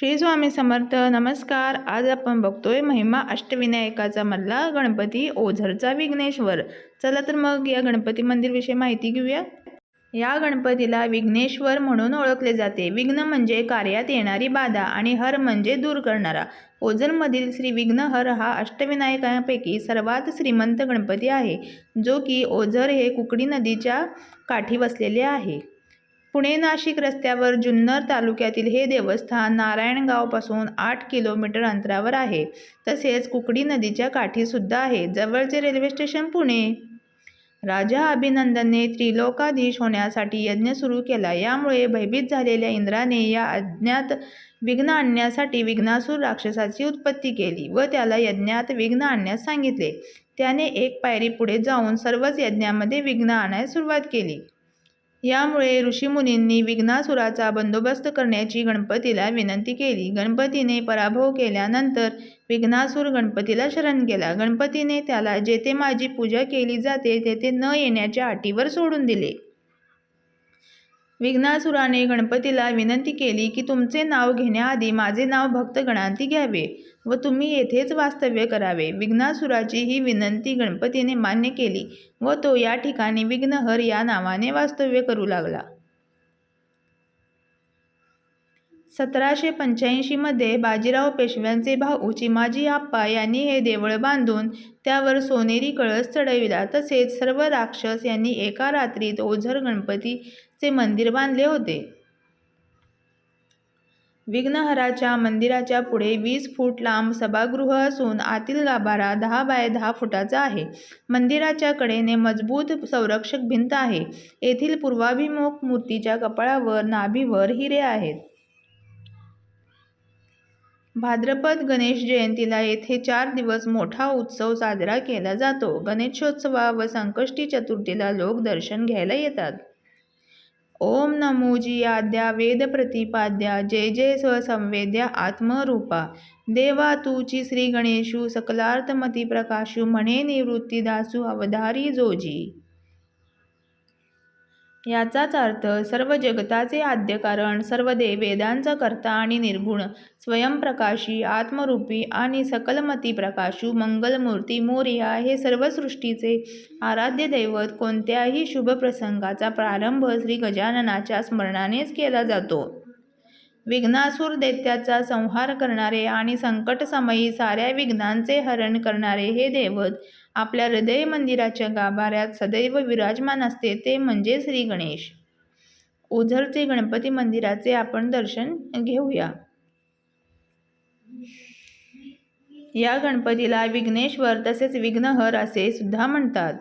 श्री स्वामी समर्थ नमस्कार. आज आपण बघतोय महिमा अष्टविनायकाचा मधला गणपती ओझरचा विघ्नेश्वर. चला तर मग या गणपती मंदिरविषयी माहिती घेऊया. या गणपतीला विघ्नेश्वर म्हणून ओळखले जाते. विघ्न म्हणजे कार्यात येणारी बाधा आणि हर म्हणजे दूर करणारा. ओझरमधील श्री विघ्नहर हा अष्टविनायकांपैकी सर्वात श्रीमंत गणपती आहे जो की ओझर हे कुकडी नदीच्या काठी वसलेले आहे. पुणे नाशिक रस्त्यावर जुन्नर तालुक्यातील हे देवस्थान नारायणगावपासून आठ किलोमीटर अंतरावर आहे. तसेच कुकडी नदीच्या काठीसुद्धा आहे. जवळचे रेल्वे स्टेशन पुणे. राजा अभिनंदनने त्रिलोकाधीश होण्यासाठी यज्ञ सुरू केला. यामुळे भयभीत झालेल्या इंद्राने या अज्ञात विघ्न आणण्यासाठी विघ्नासूर राक्षसाची उत्पत्ती केली व त्याला यज्ञात विघ्न आणण्यास सांगितले. त्याने एक पायरी पुढे जाऊन सर्वच यज्ञामध्ये विघ्न आणायला सुरुवात केली. यामुळे ऋषीमुनींनी विघ्नासुराचा बंदोबस्त करण्याची गणपतीला विनंती केली. गणपतीने पराभव केल्यानंतर विघ्नासूर गणपतीला शरण गेला. गणपतीने त्याला जेथे माझी पूजा केली जाते तेथे न येण्याच्या अटीवर सोडून दिले. विघ्नासुराने गणपतीला विनंती केली की तुमचे नाव घेण्याआधी माझे नाव भक्तगणांती घ्यावे व तुम्ही येथेच वास्तव्य करावे. विघ्नासुराची ही विनंती गणपतीने मान्य केली व तो या ठिकाणी विघ्नहर या नावाने वास्तव्य करू लागला. सतराशे पंच्याऐंशीमध्ये बाजीराव पेशव्यांचे भाऊ चिमाजी आप्पा यांनी हे देवळ बांधून त्यावर सोनेरी कळस चढविला. तसेच सर्व राक्षस यांनी एका रात्रीत ओझर गणपतीचे मंदिर बांधले होते. विघ्नहराच्या मंदिराच्या पुढे वीस फूट लांब सभागृह असून आतील गाभारा दहा बाय दहा फुटाचा आहे. मंदिराच्या कडेने मजबूत संरक्षक भिंत आहे. येथील पूर्वाभिमुख मूर्तीच्या कपाळावर नाभीवर हिरे आहेत. भाद्रपद गणेश जयंतीला येथे चार दिवस मोठा उत्सव साजरा केला जातो. गणेशोत्सवा व संकष्टी चतुर्थीला लोक दर्शन घ्यायला येतात. ओम नमोजी आद्या वेद प्रतिपाद्या जय जय स्वसंवेद्या आत्मरूपा. देवा तूची श्री गणेशू सकलार्थमती प्रकाशू म्हणे निवृत्तीदासू अवधारी जोजी. याचाच अर्थ सर्व जगताचे आद्य कारण सर्व वेदांचा कर्ता आणि निर्गुण स्वयंप्रकाशी आत्मरूपी आणि सकलमती प्रकाशू मंगलमूर्ती मोर्या हे सर्व सृष्टीचे आराध्य दैवत कोणत्याही शुभ प्रसंगाचा प्रारंभ श्री गजाननाच्या स्मरणानेच केला जातो. विघ्नासूर दैत्याचा संहार करणारे आणि संकटसमयी साऱ्या विघ्नांचे हरण करणारे हे दैवत आपल्या हृदय मंदिराच्या गाभाऱ्यात सदैव विराजमान असते ते म्हणजे श्री गणेश. ओझरचे गणपती मंदिराचे आपण दर्शन घेऊया. या गणपतीला विघ्नेश्वर तसेच विघ्नहर असे सुद्धा म्हणतात.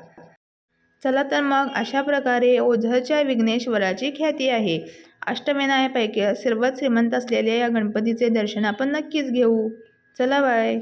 चला तर मग अशा प्रकारे ओझरच्या विघ्नेश्वराची ख्याती आहे. अष्टविनायापैकी सर्वात श्रीमंत असलेल्या या गणपतीचे दर्शन आपण नक्कीच घेऊ. चला बाय.